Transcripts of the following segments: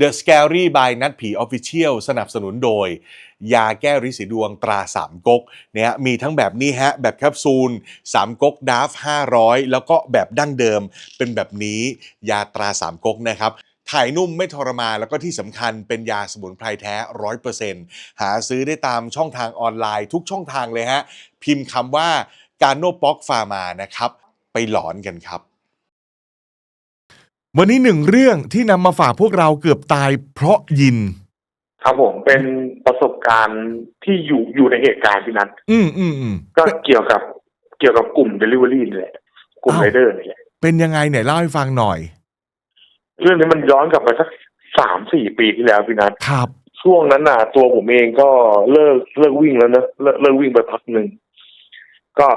The Scary by นัดผี Official สนับสนุนโดย ยาแก้ริดสีดวงตราสามก๊กเนี่ยมีทั้งแบบนี้ฮะ แบบแคปซูลสามก๊กดาฟ500 แล้วก็แบบดั้งเดิม เป็นแบบนี้ยาตราสามก๊กนะครับถ่ายนุ่มไม่ทรมานแล้วก็ที่สำคัญเป็นยาสมุนไพรแท้100%หาซื้อได้ตามช่องทางออนไลน์ทุกช่องทางเลยฮะ พิมพ์คำว่าการโนป็อกฟาร์มานะครับ ไปหลอนกันครับ วันนี้หนึ่งเรื่องที่นำมาฝากพวกเราเกือบตายเพราะยิน ครับผมเป็นประสบการณ์ที่อยู่อยู่ในเหตุการณ์ที่นั้น อืมอืมอืมก็เกี่ยวกับเกี่ยวกับกลุ่ม Delivery นี่แหละกลุ่มอ้าวไรเดอร์นี่แหละเป็นยังไงไหนเล่าให้ฟังหน่อย เรื่องนี้มันย้อนกลับไปสักสามสี่ปีที่แล้วพี่นัทครับช่วงนั้นน่ะ ตัวผมเองก็เลิกเลิกวิ่งแล้วเนอะเลิกเลิกวิ่งไปพักหนึ่งก็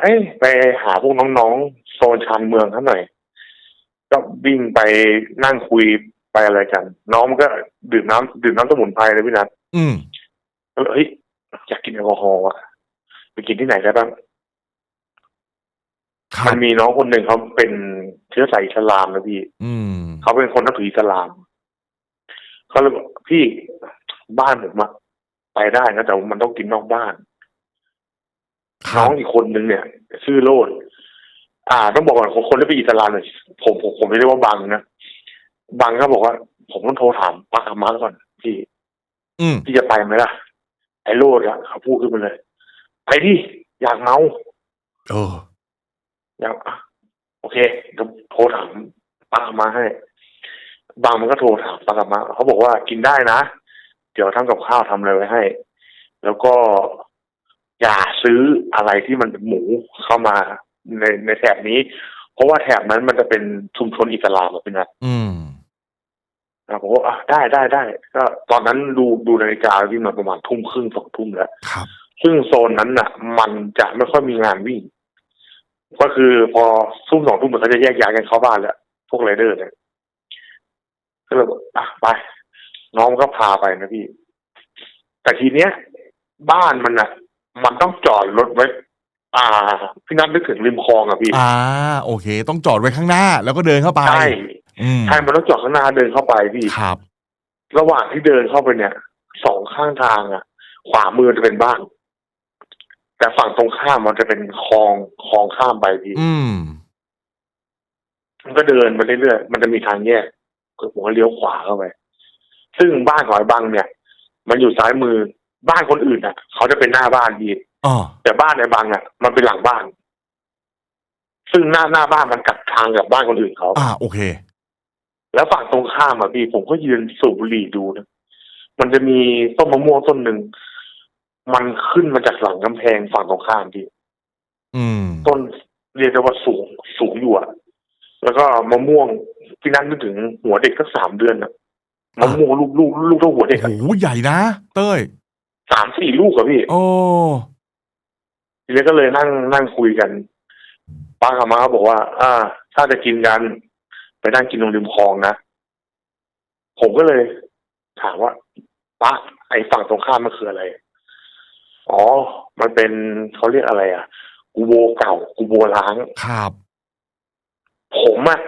เอ้ยไปหาพวกน้องๆโซนชานเมืองท่านหน่อย ก็วิ่งไปนั่งคุยไปอะไรกัน น้องมันก็ดื่มน้ำดื่มน้ำสมุนไพรเลยพี่นัทอืมก็เลยเฮ้ยอยากกินแอลกอฮอล์อะไปกินที่ไหนได้บ้างครัมับนมีน้องคนหนึ่งเขาเป็นเชื้อสายอิสลามนะพี่ อืมเขาเป็นคนนับถืออิสลามเขาเลยบอกพี่บ้านผมอะไปได้นะแต่ว่ามันต้องกินนอกบ้านคน้รัอบงอีกคนนึงเนี่ย ชื่อโลด อ่าต้องบอกก่อนคนคนที่เป็นอิสลามเนี่ยผมผมผมไม่เรียกว่าบังนะบังก็บอกว่า ผมต้องโทรถามปาคามาก่อนพี่อืมพี่จะไปไหมล่ะ ไอ้โลดอะเขาพูดขึ้นมาเลย ไปดิอยากเมาเอออยากอะโอเคเดี๋ยวโทรถามป้ามาให้ บางมันก็โทรถามป้ามาเขาบอกว่ากินได้นะ เดี๋ยวทำกับข้าวทำอะไรไว้ให้ แล้วก็อย่าซื้ออะไรที่มันเป็นหมูเข้ามา ในในแถบนี้ เพราะว่าแถบนั้นมันจะเป็นชุมชนอิสลามอะพี่นัทอืมนะผมก็อะได้ได้ได้ก็ตอนนั้นดูดูนาฬิกาวิ่งมาประมาณทุ่มครึ่งสองทุ่มแล้วครับซึ่งโซนนั้นน่ะ มันจะไม่ค่อยมีงานวิ่ง ก็คือพอทุ่มสองทุ่มมันก็จะแยกย้ายกันเข้าบ้านแล้วพวกไรเดอร์เนี่ยก็เลยบอกอะไป น้องก็พาไปนะพี่ แต่ทีเนี้ย บ้านมันอะ มันต้องจอดรถไว้ อ่า พี่นัทนึกถึงริมคลองอะพี่ อ่า โอเค ต้องจอดไว้ข้างหน้า แล้วก็เดินเข้าไปใช่อืมใช่มันต้องจอดข้างหน้าเดินเข้าไปพี่ ครับ ระหว่างที่เดินเข้าไปเนี่ยสองข้างทางอะขวามือจะเป็นบ้าน แต่ฝั่งตรงข้ามมันจะเป็นคลองคลองข้ามไปพี่อืม มันก็เดินไปเรื่อยๆมันจะมีทางแยกก็ผมก็เลี้ยวขวาเข้าไป ซึ่งบ้านของไอ้บังเนี่ย มันอยู่ซ้ายมือบ้านคนอื่นอะ เขาจะเป็นหน้าบ้านพี่ อ๋อแต่บ้านไอ้บังอะมันเป็นหลังบ้าน ซึ่งหน้าหน้าบ้านมันกลับทางกับบ้านคนอื่นเขาอ่า โอเค แล้วฝั่งตรงข้ามอะพี่ผมก็ยืนสูบบุหรี่ดูนะมันจะมีต้นมะม่วงต้นหนึ่งมันขึ้นมาจากหลังกำแพงฝั่งตรงข้ามพี่อืม ต้นเรียกได้ว่าสูงสูงอยู่อะแล้วก็มะม่วงพี่นั่นนึกถึงหัวเด็กสักสามเดือนอะมะม่วงลูกลูกลูกเท่าหัวเด็กโอ้อะโหใหญ่นะเต้ยสามสี่ลูกอะพี่ โอ้ ทีนี้ก็เลยนั่งนั่งคุยกันป้ากับมาเขาบอกว่า อ่า ถ้าจะกินกัน ไปนั่งกินตรงริมคลองนะผมก็เลย ถามว่าป้าไอ้ฝั่งตรงข้ามมันคืออะไร อ๋อ มันเป็นเขาเรียกอะไรอะกูโบเก่า กูโบล้างครับ ผมอะ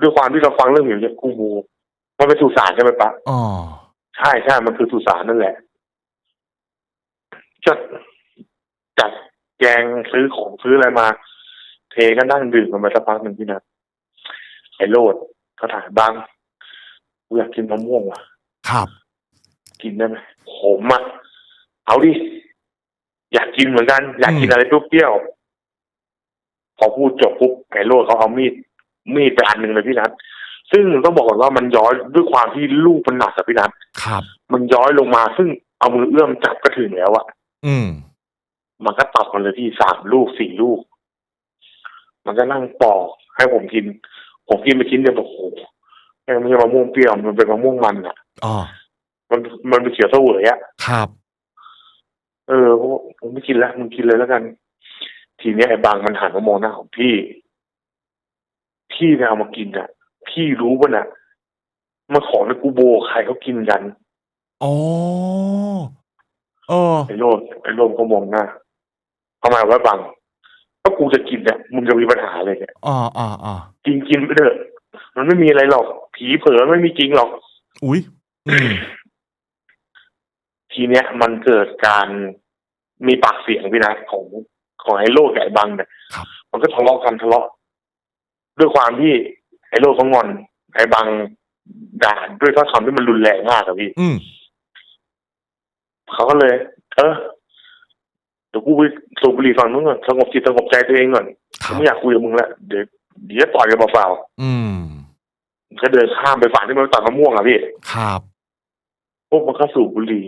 ด้วยความที่เราฟังเรื่องอย่างนี้ยกูโบมันเป็นสุสานใช่ไหมปะอ๋อใช่ใช่มันคือสุสานนั่นแหละจะจัด แจงซื้อของซื้ออะไรมา เทก็นั่งดื่มกันมาสักพักหนึ่งพี่นะไอ้โรดเขาถามบ้างกูอยากกินมะม่วงว่ะ ครับ กินได้ไหมผมอะเอาดิ อยากกินเหมือนกัน อยากกินอืมอะไรเปรี้ยวๆพอพูดจบปุ๊บไอ้โรดเขาเอามีด มีดไปอันหนึ่งเลยพี่นัทซึ่งต้องบอกก่อนว่ามันย้อยด้วยความที่ลูกมันหนักอะพี่นัทครับ มันย้อยลงมาซึ่งเอามือเอื้อมจับก็ถึงแล้วอะอืม มันก็ตัดมันเลยที่สามลูกสี่ลูก มันก็นั่งปอกให้ผมกิน ผมกินไปชิ้นเดียวบอกโอ้โหแม่งไม่ใช่มะม่วงเปรี้ยวมันเป็นมะม่วงมันอะอ๋อมันมันเป็นเขียวเสวยอะครับ เออผมบอกผมไม่กินแล้วมึงกินเลยแล้วกัน ทีเนี้ยไอ้บางมันหันมามองหน้าของพี่ พี่ไปเอามากินอะ พี่รู้ป่ะน่ะมันของในกูโบใครเขากินกันอ๋อเออไอ้โรดไอ้โรดก็มองหน้า ทำไมวะบางถ้ากูจะกินเนี่ยมึงจะมีปัญหาเลยเนี่ยอ่าอ่าอ่ากินกินไปเถอะมันไม่มีอะไรหรอก ผีเผลอไม่มีจริงหรอก อุ้ยอืมทีเนี้ย มันเกิดการมีปากเสียงพี่นะของของไอ้โลดกับไอ้บังเนี่ยครับมันก็ทะเลาะกันทะเลาะ ด้วยความที่ไอ้โลดเขางอน ไอ้บังด่าด้วยถ้อยคำที่มันรุนแรงมากอะพี่อืมเขาก็เลย เออ เดี๋ยวกูไปสูบบุหรี่ฝั่งนู้นก่อนสงบจิตสงบใจตัวเองก่อนครักูบไม่อยากคุยกับมึงแล้วเดี๋ยวเดี๋ยวจะต่อยกันเปล่าอืมๆก็เดินข้ามไปฝั่งที่มันตัดมะม่วงอะพี่ครับพวกมันก็สูบบุหรี่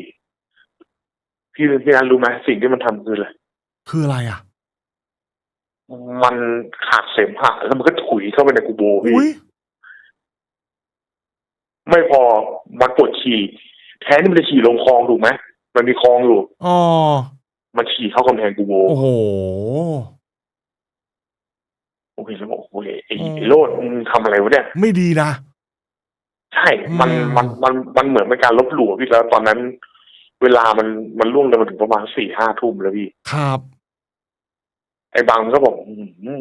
พี่พี่นันรู้ไหมสิ่งที่มันทำคืออะไรคืออะไรอะ มันขาดเสมหะแล้วมันก็ถุยเข้าไปในกูโบพี่อุ้ยไม่พอมันปวดฉี่แทนที่มันจะฉี่ลงคลองถูกไหมมันมีคลองอยู่อ๋อ มันฉี่เข้ากำแพงกูโบโอ้โหโอเคแล้วบอกโอ้ยไอ้อืมไอ้โรดมึงทำอะไรวะเนี่ย ไม่ดีนะ ใช่ มันอืมมันมันมันเหมือนเป็นการลบหลู่อะพี่แล้วตอนนั้น เวลามันมันล่วงเลยมาถึงประมาณสี่ห้าทุ่มแล้วพี่ ครับ ไอ้บางมันก็บอกอื้อหือ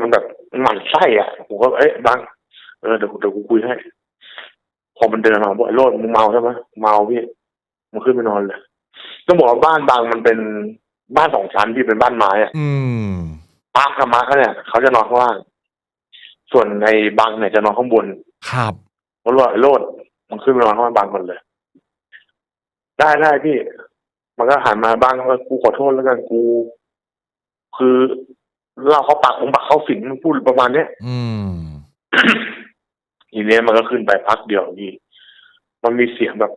มันแบบหมั่นไส้อะผมก็เอ้ยบางเออเดี๋ยวเดี๋ยวกูคุยให้พอมันเดินมาบอกไอ้โรดมึงเมาใช่ไหมเมาพี่มึงขึ้นไปนอนเลย ต้องบอกว่าบ้านบางมันเป็นบ้านสองชั้นที่เป็นบ้านไม้อะอืมป้ากับมาเขาเนี่ยเขาจะนอนข้างล่าง ส่วนในบางเนี่ยจะนอนข้างบนครับผมบอกไอ้โรดมึงขึ้นไปนอนข้างบางคนเลย ได้ได้พี่ มันก็หันมาบ้างว่ากูขอโทษแล้วกันกู คือเราเขาปากผมปากเขาฝิ่นมันพูดประมาณเนี้ย อืม ทีเนี้ยมันก็ขึ้นไปพักเดียวพี่มันมีเสียงแบบ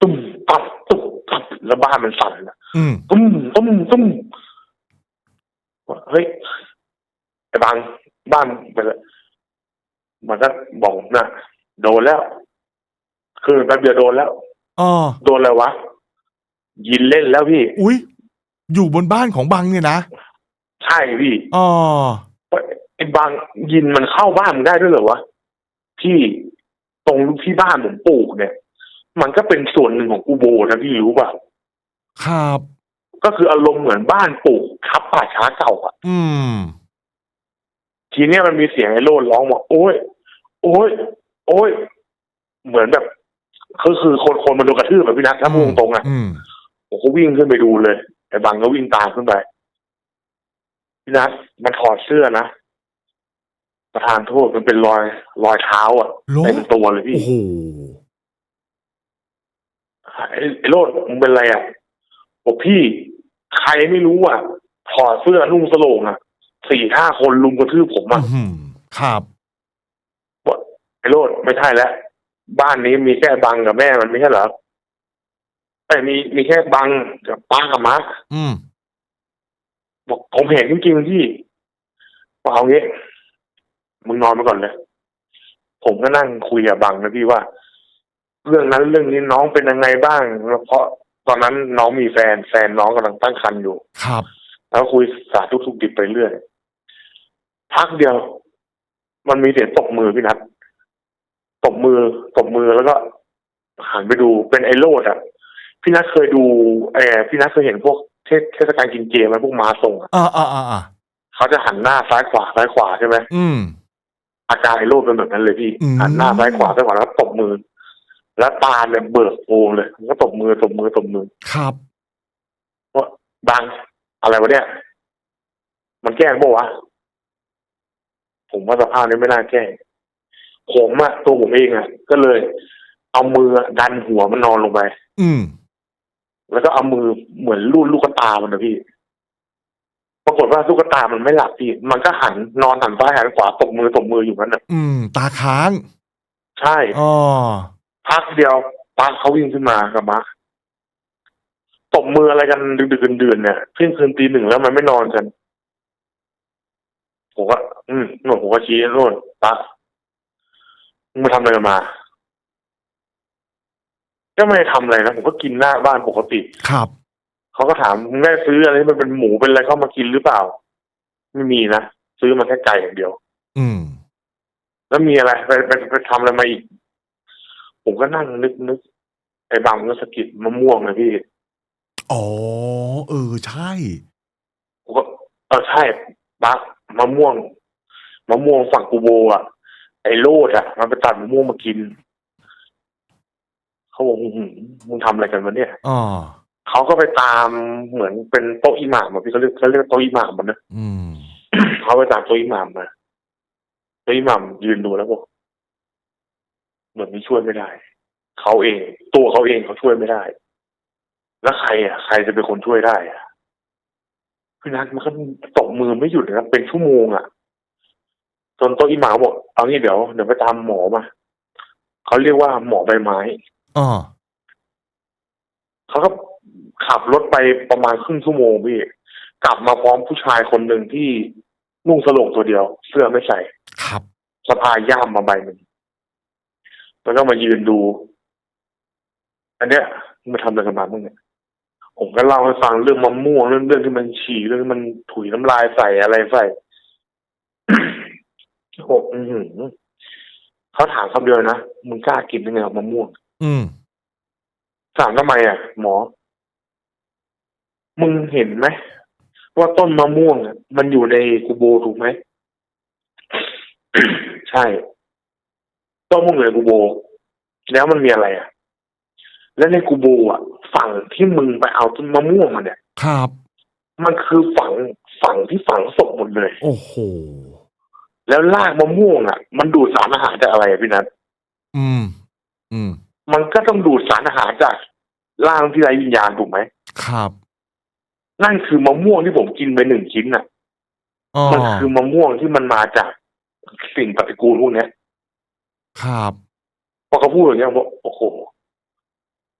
ตุ้มตับตุ้มตับ แล้วบ้านมันสั่นอะอืมตุ้มตุ้มตุ้มว่าเฮ้ยไอ้บางบ้านไปเลยมันก็บอกผมนะโดนแล้ว คือแป๊บเดียวโดนแล้วอ๋อโดนอะไรวะ ยินเล่นแล้วพี่ อุ้ยอยู่บนบ้านของบังเนี่ยนะ ใช่พี่อ๋อไอ้บางยินมันเข้าบ้านมึงได้ด้วยเหรอวะพี่ตรงที่บ้านผมปลูกเนี่ย มันก็เป็นส่วนหนึ่งของกูโบนะพี่รู้ป่ะ ครับ ก็คืออารมณ์เหมือนบ้านปลูกทับป่าช้าเก่าอะอืม ทีเนี้ยมันมีเสียงไอ้โลดร้องว่าโอ้ย โอ้ย โอ้ย เหมือนแบบคือคือคนคนมันโดนกระทืบแบบพี่นัทถ้าพูดตรงๆอะอืม ผมก็วิ่งขึ้นไปดูเลยไอ้บังก็วิ่งตามขึ้นไปพี่นัทมันถอดเสื้อนะประธานโทษมันเป็นรอยรอยเท้าอะโลเต็มตัวเลยพี่ โอ้โห ไอ้ไอ้โลดมึงเป็นอะไรอะ บอกพี่ใครไม่รู้อะถอดเสื้อนุ่งสโลงอะสี่ห้าคนลุมกระทืบผมอะอื้อหือครับบอกไอ้โลดไม่ใช่แล้วบ้านนี้มีแค่บังกับแม่มันไม่ใช่เหรอแต่มีมีแค่บังกับป้ากับม้าอืมบอกผมเห็นจริงๆพี่บอกเอางี้มึงนอนไปก่อนเลยผมก็นั่งคุยกับบังนะพี่ว่า เรื่องนั้นเรื่องนี้น้องเป็นยังไงบ้างแล้วเพราะ ตอนนั้นน้องมีแฟนแฟนน้องกำลังตั้งครรภ์อยู่ ครับ แล้วคุยสาธุทุกดิบไปเรื่อยพักเดียว มันมีเสียงตบมือพี่นัทตบมือตบมือแล้วก็หันไปดูเป็นไอโรดอะ พี่นัทเคยดูเออพี่นัทเคยเห็นพวกเทศเทศกาลกินเจไหมพวกมาส่งอะอ่าอ่าอ่าอ่าเขาจะหันหน้าซ้ายขวาซ้ายขวาใช่ไหมอืมอาการไอโรดเป็นแบบนั้นเลยพี่อืมหันหน้าซ้ายขวาซ้ายขวาแล้วก็ตบมือ แล้วตาเนี่ยเบิกโพรงเลยมันก็ตบมือตบมือตบมือครับว่าบังอะไรวะเนี่ย มันแกล้งปะวะผมว่าสภาพนี้ไม่น่าแกล้งผมอะตัวผมเองอะก็เลย เอามือดันหัวมันนอนลงไป อืม แล้วก็เอามือเหมือนลูดลูกตามันนะพี่ ปรากฏว่าลูกตามันไม่หลับพี่ มันก็หันนอนหันซ้ายหันขวาตบมือตบมืออยู่นั้นน่ะอืม ตาค้าง ใช่อ๋อ พักเดียวป้าเขาวิ่งขึ้นมากับมาตบมืออะไรกันดึกๆเดือนๆเนี่ยเที่ยงคืนตีหนึ่งแล้วมันไม่นอนกันผมก็อืมหนวดผมก็ชี้โน่นป้ามึงมาทำอะไรกันมาก็ไม่ได้ทำอะไรนะผมก็กินหน้าบ้านปกติ ครับ เขาก็ถามมึงได้ซื้ออะไรที่มันเป็นหมูเป็นอะไรเข้ามากินหรือเปล่า ไม่มีนะซื้อมาแค่ไก่อย่างเดียว อืม แล้วมีอะไรไปไปไปทำอะไรมาอีก ผมก็นั่งนึกนึกไอ้บางก็สะกิดมะม่วงนะพี่อ๋อ เออ ใช่ ผมก็เออใช่บักมะม่วงมะม่วงฝั่งกูโบอะ ไอ้โลดอะ มันไปตัดมะม่วงมากินเขาบอกอื้อหือมึงทำอะไรกันวะเนี่ย อ๋อ เขาก็ไปตามเหมือนเป็นโต๊ะอิหม่ามอะพี่เขาเรียกเขาเรียกโต๊ะอิหม่ามมันนะ อืม เขาไปตามโต๊ะอิหม่ามมาโต๊ะอิหม่ามยืนดูแล้วบอก เหมือนมีช่วยไม่ได้เขาเอง ตัวเขาเองเขาช่วยไม่ได้ แล้วใครอะ ใครจะเป็นคนช่วยได้อะพี่นัทมันก็ตกมือไม่หยุดนะครับเป็นชั่วโมงอะจนโต๊ะอิหม่ามบอกเอางี้เดี๋ยวเดี๋ยวไปตามหมอมาเขาเรียกว่าหมอใบไม้อ๋อเขาก็ขับรถไปประมาณครึ่งชั่วโมงพี่กลับมาพร้อมผู้ชายคนหนึ่งที่นุ่งสโลงตัวเดียว เสื้อไม่ใส่ ครับสะพายย่ามมาใบหนึ่ง แล้วก็มายืนดู อันเนี้ยมึงมาทำอะไรกันมามึงเนี่ยผมก็เล่าให้ฟังเรื่องมะม่วงเรื่องเรื่องที่มันฉี่เรื่องที่มันถุยน้ำลายใส่อะไรใส่โอ้อือหือเขาถามคำเดียวนะมึงกล้ากินได้ไงมะม่วง อืมถามทำไมอะ หมอ มึงเห็นไหมว่าต้นมะม่วงอะมันอยู่ในกูโบถูกไหม ใช่ ต้นมะม่วงอยู่ในกูโบ แล้วมันมีอะไรอะ แล้วในกูโบอะ ฝั่งที่มึงไปเอาต้นมะม่วงมาเนี่ย ครับ มันคือฝั่งฝั่งที่ฝังศพหมดเลย โอ้โห แล้วรากมะม่วงอะ มันดูดสารอาหารจากอะไรอะพี่นัทอืม อืม มันก็ต้องดูดสารอาหารจากร่างที่ไร้วิญญาณถูกไหม ครับ นั่นคือมะม่วงที่ผมกินไปหนึ่งชิ้นน่ะ อ๋อมันคือมะม่วงที่มันมาจากสิ่งปฏิกูลพวกเนี้ย ครับ พอเขาพูดอย่างเงี้ยผมบอกโอ้โห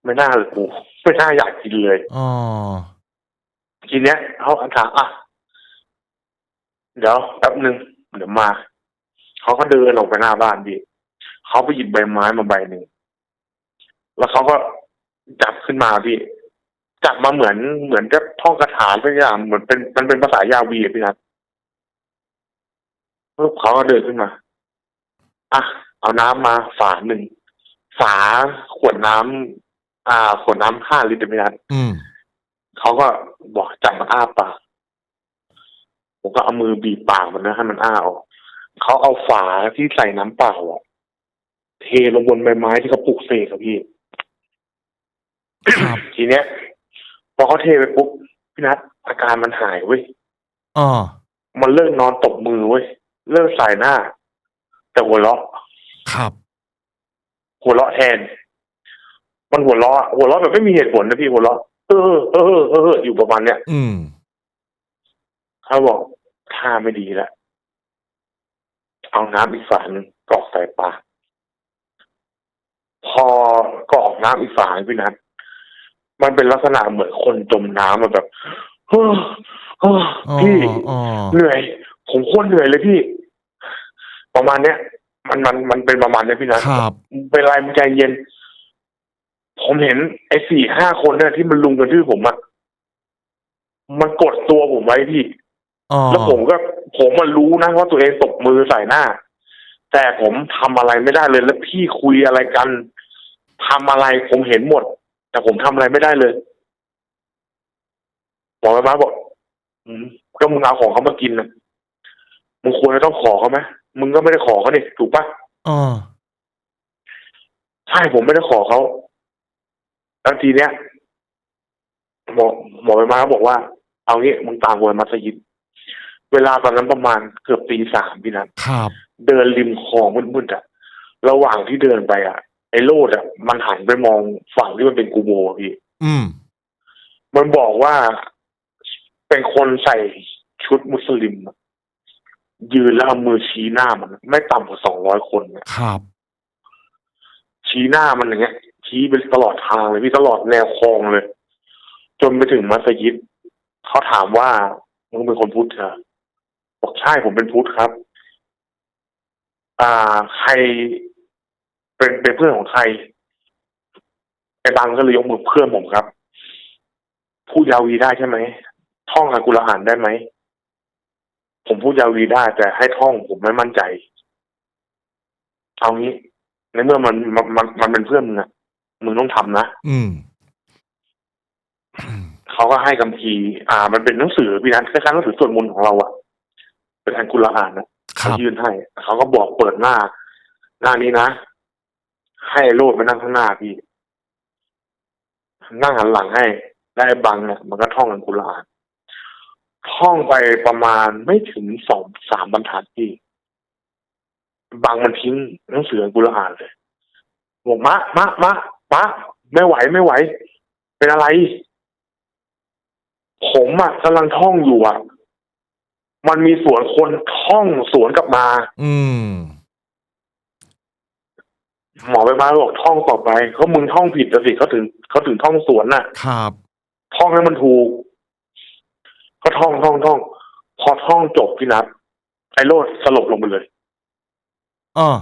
ไม่น่าเลยกูไม่น่าอยากกินเลย อ๋อ ทีเนี้ยเขาถามอะ เดี๋ยวแป๊บหนึ่งเดี๋ยวมา เขาก็เดินออกไปหน้าบ้านพี่เขาไปหยิบใบไม้มาใบหนึ่ง แล้วเขาก็จับขึ้นมาพี่ จับมาเหมือนเหมือนกับท่องคาถาสักอย่างเหมือนเป็นมันเป็นภาษายาวีอะพี่นัทปุ๊บเขาก็เดินขึ้นมา อะ เอาน้ำมาฝาหนึ่งฝาขวดน้ำอ่า ขวดน้ำห้าลิตรพี่นัทอืมเขาก็บอกจับมันอ้าปากผมก็เอามือบีบปากมันนะให้มันอ้าออกเขาเอาฝาที่ใส่น้ำเปล่าอะเทลงบนใบไม้ที่เขาปลูกเสกครับพี่ครับทีเนี้ยพอเขาเทไปปุ๊บพี่นัทอาการมันหายเว้ยอ๋อมันเลิกนอนตบมือเว้ยเลิกสายหน้า แต่หัวเราะ ครับ หัวเราะแทน มันหัวเราะหัวเราะแบบไม่มีเหตุผลนะพี่หัวเราะเออเออเออเอออยู่ประมาณเนี้ยอืมเขาบอกท่าไม่ดีแล้วเอาน้ำอีกฝาหนึ่งกรอกใส่ปากพอกรอกน้ำอีกฝาหนึ่งพี่นัทมันเป็นลักษณะเหมือนคนจมน้ำมาแบบเฮ้อเฮ้ออ๋อพี่อ๋อเหนื่อย ผมโคตรเหนื่อยเลยพี่ ประมาณเนี้ย มันมันมันเป็นประมาณเนี้ยพี่นัทครับเป็นไรมันใจเย็น ผมเห็นไอ้สี่ห้าคนเนี่ยที่มันลุมกันชื่อผมอะมันกดตัวผมไว้พี่อ๋อแล้วผมก็ ผมมันรู้นะว่าตัวเองตบมือใส่หน้า แต่ผมทำอะไรไม่ได้เลย แล้วพี่คุยอะไรกันทำอะไรผมเห็นหมด แต่ผมทำอะไรไม่ได้เลยหมอไปมาบอกอืมก็มึงเอาของเขามากินนะ มึงควรจะต้องขอเขาไหมมึงก็ไม่ได้ขอเขานี่ถูกปะอ๋อใช่ผมไม่ได้ขอเขาแล้วทีเนี้ยหมอหมอไปมาเขาบอกว่า เอางี้มึงตามกูไปมัสยิด เวลาตอนนั้นประมาณเกือบตีสามพี่นัทครับเดินริมคลองมืดๆอะระหว่างที่เดินไปอะไอ้โลดอะมันหันไปมองฝั่งที่มันเป็นกูโบอะพี่ อืม มันบอกว่าเป็นคนใส่ชุดมุสลิมอะ ยืนแล้วเอามือชี้หน้ามันไม่ต่ำกว่าสองร้อยคนอะครับ ชี้หน้ามันอย่างเงี้ย ชี้ไปตลอดทางเลยพี่ตลอดแนวคลองเลย จนไปถึงมัสยิดเขาถามว่ามึงเป็นคนพุทธเหรอบอกใช่ผมเป็นพุทธครับ อ่า ใครเป็นเป็นเพื่อนของใครไอ้บังก็เลยยกมือเพื่อนผมครับ พูดยาวีได้ใช่ไหมท่องอัลกุรอานได้ไหม ผมพูดยาวีได้แต่ให้ท่องผมไม่มั่นใจ เอางี้ ในเมื่อมันมันมันมันเป็นเพื่อนมึงอะมึงต้องทำนะอืมเขาก็ให้คำพีร์อ่า มันเป็นหนังสือพี่นัทคล้ายๆหนังสือสวดมนต์ของเราอะเป็นอันกุรอานนะคเขารับยื่นให้เขาก็บอกเปิดหน้า หน้านี้นะให้โลดไปนั่งข้างหน้าพี่นั่งหันหลังให้แล้วไอ้บังเนี่ยมันก็ท่องกันกุรอาน ท่องไปประมาณไม่ถึงสองสามบรรทัดพี่บังมันทิ้งหนังสืออัลกุรอานเลยบอกมะมะมะมะไม่ไหวไม่ไหว เป็นอะไร ผมอะกำลังท่องอยู่อะ มันมีสวนคนท่องสวนกลับมา อืมหมอไปมาบอกท่องต่อไปเขามึงท่องผิดแต่สิเขาถึงเขาถึงท่องสวนน่ะ ครับ ท่องให้มันถูก ก็ท่องท่องท่องพอท่องจบพี่นัทไอ้โรดสลบลงไปเลยอ่า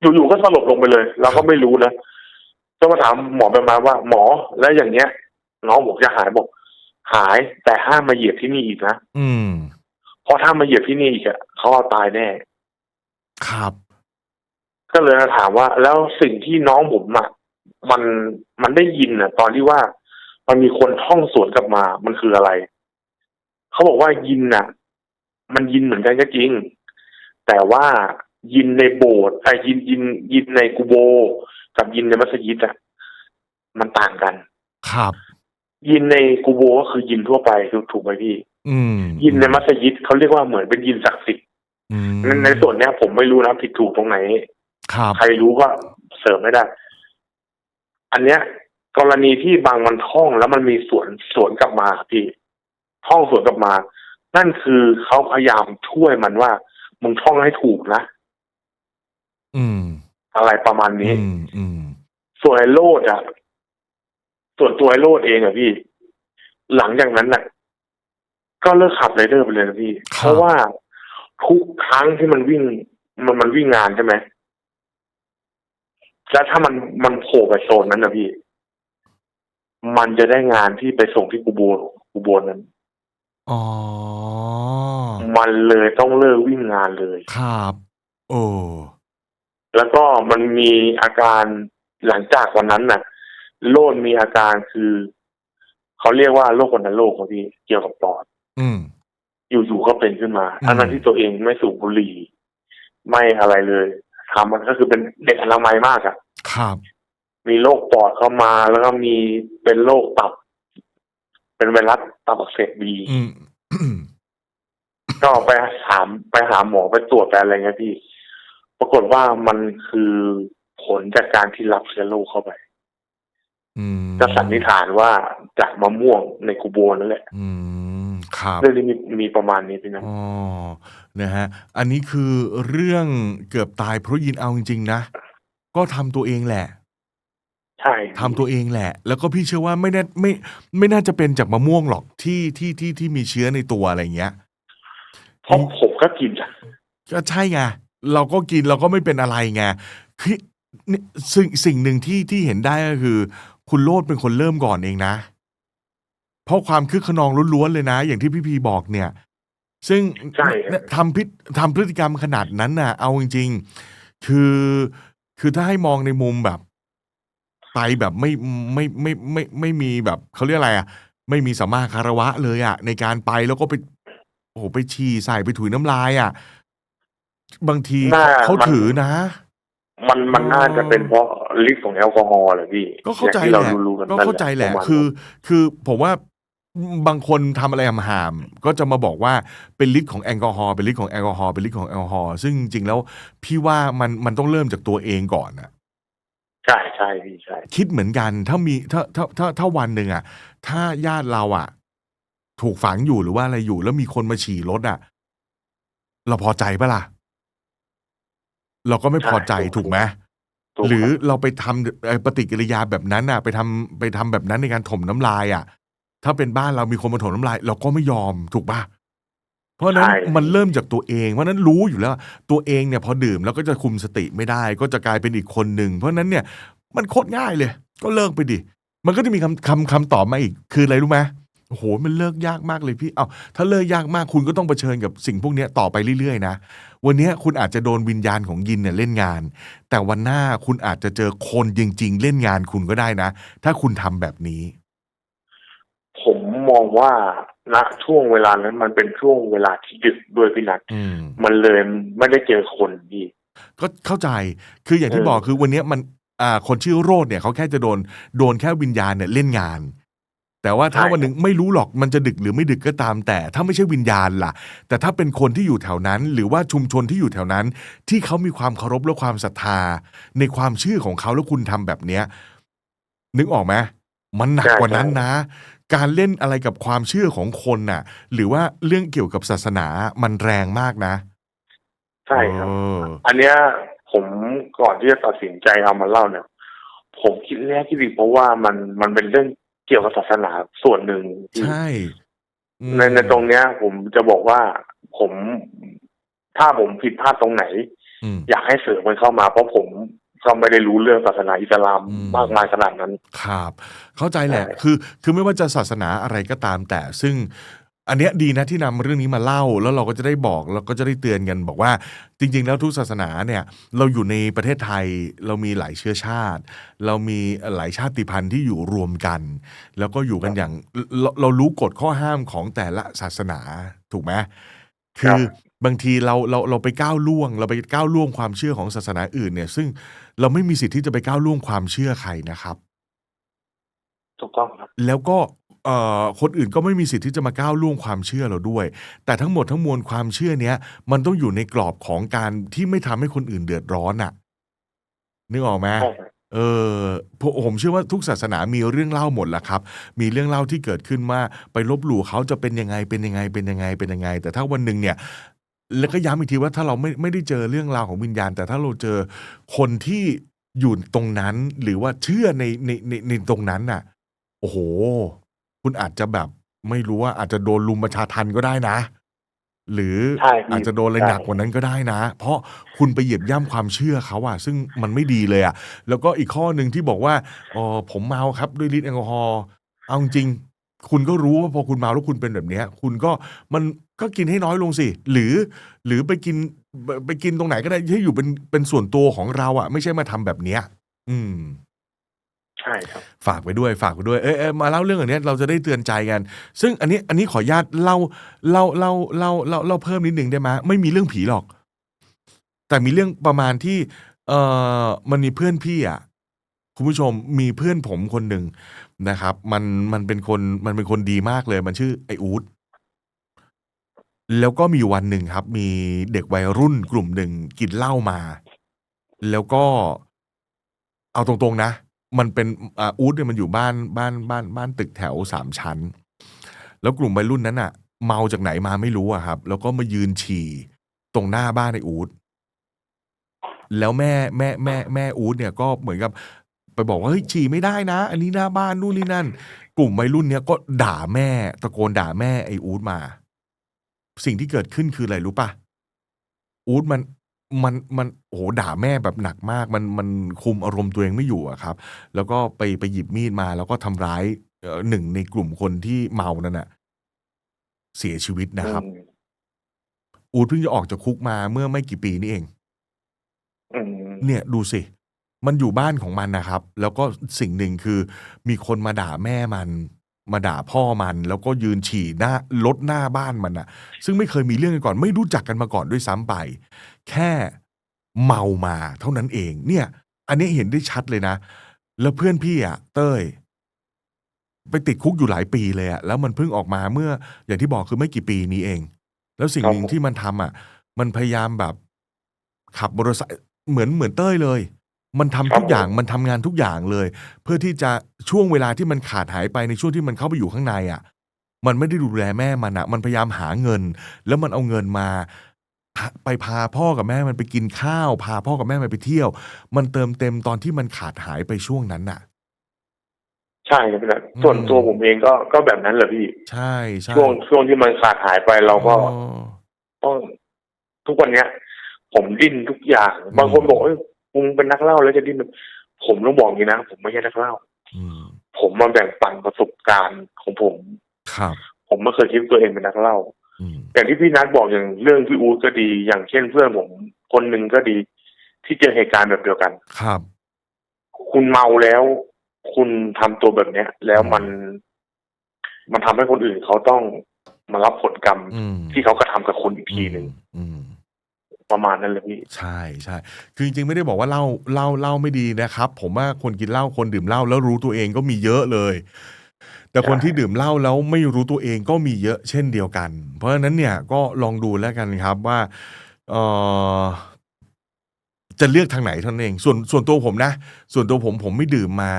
อยู่ๆก็สลบลงไปเลยเราก็ไม่รู้นะก็มาถามหมอไปมาว่า หมอแล้วอย่างเงี้ย น้องบอกจะหายบอก หายแต่ห้ามมาเหยียบที่นี่อีกนะอืมเพราะถ้ามาเหยียบที่นี่อีกอะเขาเอาตายแน่ ครับ ก็เลยมาถามว่า แล้วสิ่งที่น้องผมอะมันมันได้ยินอะตอนที่ว่า มันมีคนท่องสวนกลับมา มันคืออะไร เขาบอกว่ายินน่ะ มันยินเหมือนกันก็จริง แต่ว่ายินในโบสถ์ไอ้ยินยินยินในกูโบ กับยินในมัสยิดอะมันต่างกัน ครับ ยินในกูโบก็คือยินทั่วไปถูกถูกไหมพี่ อืม ยินในมัสยิดเขาเรียกว่าเหมือนเป็นยินศักดิ์สิทธิ์อืมในในส่วนเนี้ยผมไม่รู้นะผิดถูกตรงไหนครับใครรู้ก็เสริมไม่ได้ อันเนี้ย กรณีที่บางมันท่องแล้วมันมีสวนสวนกลับมาครับพี่ ท่องสวนกลับมา นั่นคือเขาพยายามช่วยมันว่ามึงท่องให้ถูกนะอืม อะไรประมาณนี้ อืมอืมส่วนไอ้โลดอะ ส่วนตัวไอ้โลดเองอะพี่ หลังจากนั้นน่ะ ก็เลิกขับไรเดอร์ไปเลยนะพี่ ครับ เพราะว่าทุกครั้งที่มันวิ่ง มันมันวิ่งงานใช่ไหมแล้วถ้ามันมันโผล่ไปโซนนั้นนะพี่ มันจะได้งานที่ไปส่งที่กูโบกูโบนั้น อ๋อ มันเลยต้องเลิกวิ่งงานเลย ครับ โอ้ แล้วก็มันมีอาการหลังจากวันนั้นน่ะโรคมีอาการคือ เขาเรียกว่าโรควัณโรคครับพี่เกี่ยวกับปอด อืม อยู่ๆก็เป็นขึ้นมาอืม ทั้งนั้นที่ตัวเองไม่สูบบุหรี่ ไม่อะไรเลยทำมันก็คือเป็นเด็กอนามัยมากอะครับ มีโรคปอดเข้ามาแล้วก็มีเป็นโรคตับ เป็นไวรัสตับอักเสบบีอืมก็ไปถามไปหาหมอไปตรวจไปอะไรเงี้ยพี่ ปรากฏว่ามันคือผลจากการที่รับเชื้อโรคเข้าไปอืมก็สันนิษฐานว่าจากมะม่วงในกูโบนั่นแหละ อืม ครับเรื่องนี้มีมีประมาณนี้พี่นะอ๋อนะฮะ อันนี้คือเรื่องเกือบตายเพราะยินเอาจริงๆนะ ก็ทำตัวเองแหละ ใช่ทำตัวเองแหละ แล้วก็พี่เชื่อว่าไม่แน่ไม่ไม่น่าจะเป็นจากมะม่วงหรอกที่ที่ที่ที่มีเชื้อในตัวอะไรเงี้ย เพราะผมก็กินอะก็ใช่ไงเราก็กินเราก็ไม่เป็นอะไรไงคือนี่สิ่งสิ่งหนึ่งที่ที่เห็นได้ก็คือ คุณโลดเป็นคนเริ่มก่อนเองนะ เพราะความคึกขนองล้วนๆเลยนะ อย่างที่พี่พีบอกเนี่ย ซึ่งใช่เนี่ยทำพิษทำพฤติกรรมขนาดนั้นน่ะ เอาจริงๆ คือคือถ้าให้มองในมุมแบบ ไปแบบไม่ไม่ไม่ไม่ไม่ไม่มีแบบเขาเรียกอะไรอะ ไม่มีสัมมาคารวะเลยอะ ในการไปแล้วก็ไปโอ้โหไปฉี่ใส่ไปถุยน้ำลายอะ บางทีน่าเขามัน ถือนะ มันมันอ๋อน่าจะเป็นเพราะฤทธิ์ของแอลกอฮอล์แหละพี่ก็เข้าใจอย่งที่แหเราละรู้ๆกันก็นั่นเข้าใจแหละ ประมาณคือนั้นคือผมว่าบางคนทำอะไรหามๆก็จะมาบอกว่าเป็นฤทธิ์ของแอลกอฮอล์เป็นฤทธิ์ของแอลกอฮอล์เป็นฤทธิ์ของแอลกอฮอล์ซึ่งจริงๆแล้วพี่ว่ามันมันต้องเริ่มจากตัวเองก่อนนะ ใช่ใช่พี่ใช่คิดเหมือนกันถ้ามีถ้าถ้าถ้าถ้าวันหนึ่งอะ ถ้าญาติเราอะ ถูกฝังอยู่หรือว่าอะไรอยู่แล้วมีคนมาฉี่รถอะ เราพอใจปะล่ะ เราก็ไม่พอใจใช่ถูถูกกไหมถูกหรือครับเราไปทำเอ่อปฏิกิริยาแบบนั้นอะ ไปทำไปทำแบบนั้นในการถมน้ำลายอะ ถ้าเป็นบ้านเรามีคนมาถมน้ำลาย เราก็ไม่ยอมถูกปะเพ ราะฉะนั้นใช่มันเริ่มจากตัวเอง เพราะฉะนั้นรู้อยู่แล้วตัวเองเนี่ยพอดื่มแล้วก็จะคุมสติไม่ได้ ก็จะกลายเป็นอีกคนหนึ่งเพราะฉะนั้นเนี่ยมันโคตรง่ายเลย ก็เลิกไปดิมันก็จะมีคำคำคำตอบมาอีก คืออะไรรู้ไหมโอ้โหมันเลิกยากมากเลยพี่ เอาถ้าเลิกยากมากคุณก็ต้องเผชิญกับสิ่งพวกเนี้ยต่อไปเรื่อยๆ นะ วันเนี้ยคุณอาจจะโดนวิญญาณของยินเนี่ยเล่นงาน แต่วันหน้าคุณอาจจะเจอคนจริง ๆ เล่นงานคุณก็ได้นะ ถ้าคุณทำแบบนี้ ผมมองว่าณช่วงเวลานั้นมันเป็นช่วงเวลาที่ดึกด้วยพี่นัทอืม มันเลยไม่ได้เจอคนพี่ก็เข้าใจ คืออย่างที่เออบอกคือวันเนี้ยมันอ่าคนชื่อโรดเนี่ยเขาแค่จะโดน โดนแค่วิญญาณเนี่ยเล่นงาน แต่ว่าถ้าใช่ วันหนึ่งไม่รู้หรอกมันจะดึกหรือไม่ดึกก็ตาม แต่ถ้าไม่ใช่วิญญาณล่ะ แต่ถ้าเป็นคนที่อยู่แถวนั้น หรือว่าชุมชนที่อยู่แถวนั้น ที่เขามีความเคารพและความศรัทธา ในความเชื่อของเขาแล้วคุณทำแบบเนี้ย นึกออกไหมมันหนักใช่กว่านั้นใช่นะการเล่นอะไรกับความเชื่อของคนน่ะ หรือว่าเรื่องเกี่ยวกับศาสนามันแรงมากนะ ใช่ครับ เออ อันเนี้ยผมก่อนที่จะตัดสินใจเอามาเล่าเนี่ย ผมคิดแรกที่ดีเพราะว่ามันมันเป็นเรื่องเกี่ยวกับศาสนาส่วนหนึ่งที่ใช่อืมในในตรงเนี้ย ผมจะบอกว่าผมถ้าผมผิดพลาดตรงไหน อืม อยากให้เสริมมันเข้ามาเพราะผม ก็ไม่ได้รู้เรื่องศาสนาอิสลามอืมมากมายขนาดนั้น ครับ เข้าใจแหละใช่คือ คือไม่ว่าจะศาสนาอะไรก็ตามแต่ ซึ่งอันเนี้ยดีนะที่นำเรื่องนี้มาเล่า แล้วเราก็จะได้บอกเราก็จะได้เตือนกันบอกว่า จริง ๆ แล้วทุกศาสนาเนี่ย เราอยู่ในประเทศไทยเรามีหลายเชื้อชาติ เรามีหลายชาติพันธุ์ที่อยู่รวมกัน แล้วก็อยู่กันอย่างเราเรารู้กฎข้อห้ามของแต่ละศาสนาถูกไหมคืครัอบบางทีเราเราเราไปก้าวล่วง เราไปก้าวล่วงความเชื่อของศาสนาอื่นเนี่ย ซึ่ง เราไม่มีสิทธิ์ที่จะไปก้าวล่วงความเชื่อใครนะครับ ถูกต้องครับ แล้วก็เอ่อคนอื่นก็ไม่มีสิทธิ์ที่จะมาก้าวล่วงความเชื่อเราด้วย แต่ทั้งหมดทั้งมวลความเชื่อเนี้ย มันต้องอยู่ในกรอบของการที่ไม่ทำให้คนอื่นเดือดร้อนอะนึกออกไหม ใช่ครับ เออผมผมเชื่อว่าทุกศาสนามีเรื่องเล่าหมดแหละครับ มีเรื่องเล่าที่เกิดขึ้นว่าไปลบหลู่เขาจะเป็นยังไงเป็นยังไงเป็นยังไงเป็นยังไง แต่ถ้าวันหนึ่งเนี่ย แล้วก็ย้ำอีกทีว่าถ้าเราไม่ไม่ได้เจอเรื่องราวของวิญญาณ แต่ถ้าเราเจอคนที่อยู่ตรงนั้นหรือว่าเชื่อในในในในตรงนั้นน่ะ โอ้โห คุณอาจจะแบบไม่รู้ว่าอาจจะโดนลุมประชาทันก็ได้นะ หรือใช่พี่อาจจะโดนอะไรใช่ หนักกว่านั้นก็ได้นะ เพราะคุณไปเหยียบย่ำความเชื่อเขาอะซึ่งมันไม่ดีเลยอะแล้วก็อีกข้อหนึ่งที่บอกว่าอ๋อผมเมาครับด้วยฤทธิ์แอลกอฮอล์เอาจริงๆคุณก็รู้ว่าพอคุณเมาแล้วคุณเป็นแบบเนี้ย คุณก็มัน ก็กินให้น้อยลงสิ หรือ หรือไปกินไปไปกินตรงไหนก็ได้ที่อยู่เป็นเป็นส่วนตัวของเราอะไม่ใช่มาทำแบบเนี้ย อืมใช่ครับฝากไปด้วยฝากไปด้วยเอยเอยมาเล่าเรื่องอันเนี้ยเราจะได้เตือนใจกัน ซึ่งอันนี้ อันนี้ขออนุญาตเล่าเล่าเล่าเล่าเล่าเล่าเพิ่มนิดหนึ่งได้ไหมไม่มีเรื่องผีหรอก แต่มีเรื่องประมาณที่ เออมันมีเพื่อนพี่อะคุณผู้ชมมีเพื่อนผมคนหนึ่งนะครับ มันมันเป็นคนมันเป็นคนดีมากเลย มันชื่อไออูด แล้วก็มีวันหนึ่งครับ มีเด็กวัยรุ่นกลุ่มหนึ่งกินเหล้ามา แล้วก็ เอาตรงๆนะ มันเป็นอาอูดเนี่ยมันอยู่บ้านบ้านบ้านบ้านตึกแถวสามชั้น แล้วกลุ่มวัยรุ่นนั้นอะเมาจากไหนมาไม่รู้อะครับ แล้วก็มายืนฉี่ตรงหน้าบ้านไอ้อูดแล้วแม่แม่แม่แม่อูดเนี่ยก็เหมือนกับ ไปบอกว่าเฮ้ยฉี่ไม่ได้นะ อันนี้หน้าบ้านนู่นนี่นั่น กลุ่มวัยรุ่นเนี้ยก็ด่าแม่ตะโกนด่าแม่ไอ้อูดมา สิ่งที่เกิดขึ้นคืออะไรรู้ปะอูดมันมันมันโอ้โหด่าแม่แบบหนักมาก มันมันคุมอารมณ์ตัวเองไม่อยู่อะครับ แล้วก็ไปไปหยิบมีดมา แล้วก็ทำร้ายเอ่อหนึ่งในกลุ่มคนที่เมานั่นน่ะ เสียชีวิตนะครับอืมอูดเพิ่งจะออกจากคุกมาเมื่อไม่กี่ปีนี่เองอืมเนี่ยดูสิ มันอยู่บ้านของมันนะครับ แล้วก็สิ่งหนึ่งคือ มีคนมาด่าแม่มัน มาด่าพ่อมันแล้วก็ยืนฉี่หน้ารถหน้าบ้านมันน่ะซึ่งไม่เคยมีเรื่องกันก่อน ไม่รู้จักกันมาก่อนด้วยซ้ำไป แค่เมามาเท่านั้นเอง เนี่ย อันนี้เห็นได้ชัดเลยนะ แล้วเพื่อนพี่อะเต้ย ไปติดคุกอยู่หลายปีเลยอะแล้วมันเพิ่งออกมาเมื่อ อย่างที่บอกคือไม่กี่ปีนี้เอง แล้วสิ่งครับหนึ่งผมที่มันทำอะมันพยายามแบบ ขับมอเตอร์ไซค์เหมือนเหมือนเต้ยเลย มันทำทุกอย่างมันทำงานทุกอย่างเลย เพื่อที่จะช่วงเวลาที่มันขาดหายไปในช่วงที่มันเข้าไปอยู่ข้างในอะ มันไม่ได้ดูแลแม่มันอะมันพยายามหาเงิน แล้วมันเอาเงินมาหาไปพาพ่อกับแม่มันไปกินข้าว พาพ่อกับแม่มันไปเที่ยว มันเติมเต็มตอนที่มันขาดหายไปช่วงนั้นน่ะ ใช่ครับพี่นัทส่วนอืมตัวผมเองก็ก็แบบนั้นแหละพี่ใช่ใช่ช่วงช่วงที่มันขาดหายไปเราก็อ๋อ ต้องทุกวันเนี้ย ผมดิ้นทุกอย่าง บางคนบอกเอ้ย มึงเป็นนักเล่าแล้วจะดิ้นผมต้องบอกอย่างนี้นะผมไม่ใช่นักเล่าอืมผมมาแบ่งปันประสบการณ์ของผมครับ ผมไม่เคยคิดว่าตัวเองเป็นนักเล่าอืมอย่างที่พี่นัทบอกอย่างเรื่องพี่อูดก็ดี อย่างเช่นเพื่อนผมคนหนึ่งก็ดี ที่เจอเหตุการณ์แบบเดียวกันครับ คุณเมาแล้ว คุณทำตัวแบบเนี้ย แล้วมัน มันทำให้คนอื่นเขาต้องมารับผลกรรมอืมที่เขากระทำกับคุณอีกทีหนึ่งอืม ประมาณนั้นเลยพี่ ใช่ใช่คือจริงๆไม่ได้บอกว่าเหล้าเหล้าเหล้าไม่ดีนะครับ ผมว่าคนกินเหล้าคนดื่มเหล้าแล้วรู้ตัวเองก็มีเยอะเลย แต่คนที่ดื่มเหล้าแล้วไม่รู้ตัวเองก็มีเยอะเช่นเดียวกัน เพราะฉะนั้นเนี่ยก็ลองดูแล้วกันครับว่าเออจะเลือกทางไหนท่านเอง ส่วนส่วนตัวผมนะ ส่วนตัวผมผมไม่ดื่มมา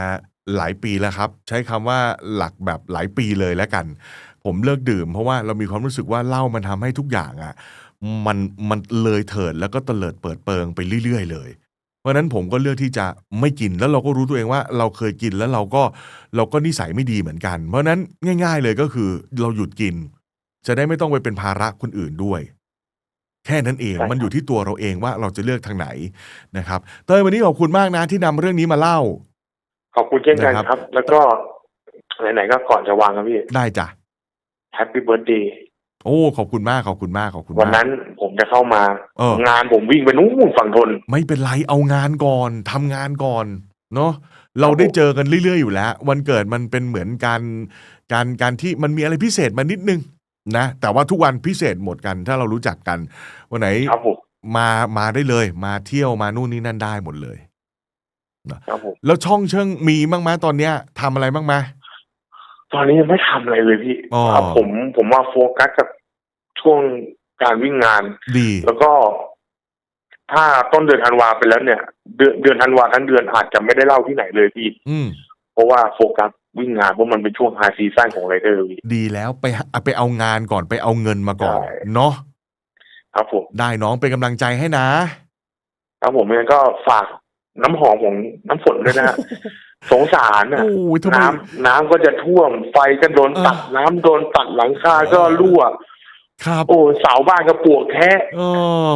หลายปีแล้วครับ ใช้คำว่าหลักแบบหลายปีเลยแล้วกัน ผมเลิกดื่มเพราะว่าเรามีความรู้สึกว่าเหล้ามันทำให้ทุกอย่างอะ่ะ มันมันเลยเถิดแล้วก็เตลิดเปิดเปิงไปเรื่อย ๆ เลย เพราะฉะนั้นผมก็เลือกที่จะไม่กินแล้วเราก็รู้ตัวเองว่าเราเคยกินแล้วเราก็เราก็นิสัยไม่ดีเหมือนกัน เพราะฉะนั้นง่าย ๆ เลยก็คือเราหยุดกิน จะได้ไม่ต้องไปเป็นภาระคนอื่นด้วย แค่นั้นเองใช่ครับมันอยู่ที่ตัวเราเองว่าเราจะเลือกทางไหนนะครับ เต้ยวันนี้ขอบคุณมากนะที่นำเรื่องนี้มาเล่า ขอบคุณเช่นกันนะครับครับ แล้วก็ไหนๆก็ก่อนจะวางครับพี่ได้จ้ะแฮปปี้เบิร์ดเดย์ โอ้ขอบคุณมากขอบคุณมากขอบคุณวันมากนั้นผมจะเข้ามาเอองานผมวิ่งไปนู้นฝั่งทน ไม่เป็นไรเอางานก่อนทำงานก่อนเนาะเราได้เจอกันเรื่อยๆอยู่แล้ว วันเกิดมันเป็นเหมือนการการการที่มันมีอะไรพิเศษมานิดนึงนะแต่ว่าทุกวันพิเศษหมดกันถ้าเรารู้จักกันวันไหนครับผมมามาได้เลย มาเที่ยวมานู่นนี่นั่นได้หมดเลยครับผมแล้วช่องเชิงมีบ้างไหมตอนเนี้ยทำอะไรบ้างไหมตอนนี้ยังไม่ทำอะไรเลยพี่อ๋อครับผมผมมาโฟกัสกับ ช่วงการวิ่งงาน ดี แล้วก็ถ้าต้นเดือนธันวาไปแล้วเนี่ย เดือนเดือนธันวาทั้งเดือนอาจจะไม่ได้เล่าที่ไหนเลยพี่อืมเพราะว่าโฟกัสวิ่งงานเพราะมันเป็นช่วงไฮซีซั่นของไรเดอร์พี่ ดีแล้วไปหาไปเอางานก่อนไปเอาเงินมาก่อน ใช่ เนาะครับผมได้น้องเป็นกำลังใจให้นะ ครับผมงั้นก็ฝากน้ำหอมของน้ำฝนด้วยนะฮะ สงสารน่ะโอ้ยทำไม น้ำน้ำก็จะท่วมไฟก็โดนตัดเออน้ำโดนตัดหลังคาก็รั่ว ครับโอ้เสาบ้านก็ปวกแท้เออ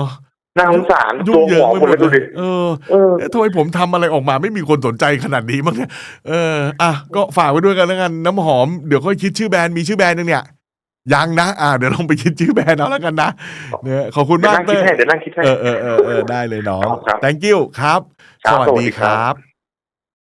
น่าสงสารยุ่ตัวงเหยิหงอมไปหมหมดดแล้วดูเลดิยเออเออเอ๊ะทำไมผมทำอะไรออกมาไม่มีคนสนใจขนาดนี้บ้างเนี่ยเอออะก็ฝากไว้ด้วยกันแล้วกันน้ำหอมเดี๋ยวค่อยคิดชื่อแบรนด์มีชื่อแบรนด์นึงเนี่ยยังนะ อ่า เดี๋ยวลองไปคิดชื่อแบรนด์เอาแล้วกันนะ เนี่ยขอบคุณเดี๋ยวมากนั่งคิเต้ดยให้เดี๋ยวนั่งคิดให้เออเออเออเออได้เลยน้องครับ thank you ครับครับสวัสสวัสดีดีคครัรับบ